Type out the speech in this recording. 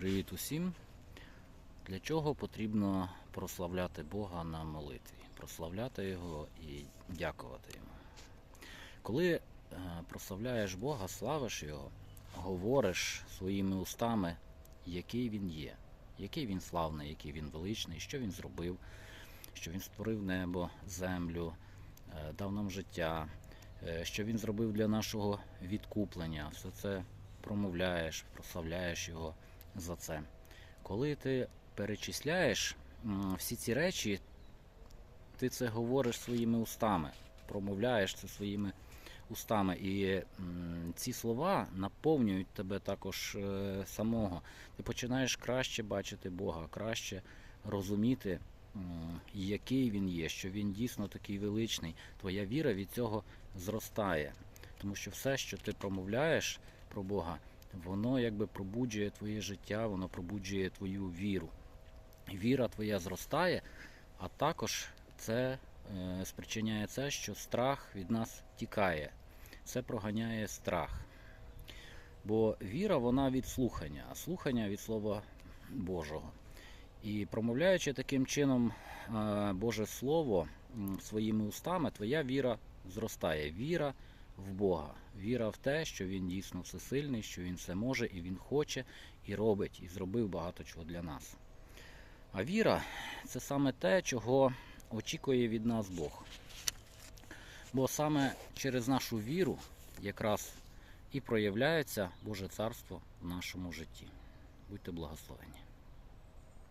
Привіт усім! Для чого потрібно прославляти Бога на молитві, прославляти Його і дякувати Йому. Коли е, прославляєш Бога, славиш Його, говориш своїми устами, який Він є, який Він славний, який Він величний, що Він зробив, що Він створив небо, землю, е, дав нам життя, е, що Він зробив для нашого відкуплення. Все це промовляєш, прославляєш Його за це. Коли ти перечисляєш всі ці речі, ти це говориш своїми устами, промовляєш це своїми устами. І ці слова наповнюють тебе також е, самого. Ти починаєш краще бачити Бога, краще розуміти, який він є, що він дійсно такий величний. Твоя віра від цього зростає. Тому що все, що ти промовляєш про Бога, воно якби пробуджує твоє життя, воно пробуджує твою віру. Віра твоя зростає, а також це е, спричиняє це, що страх від нас тікає. Це проганяє страх. Бо віра вона від слухання, а слухання від Слова Божого. І промовляючи таким чином е, Боже Слово своїми устами, твоя віра зростає. Віра в Бога, віра в те, що Він дійсно всесильний, що Він все може і Він хоче, і робить, і зробив багато чого для нас. А віра це саме те, чого очікує від нас Бог. Бо саме через нашу віру якраз і проявляється Боже Царство в нашому житті. Будьте благословені.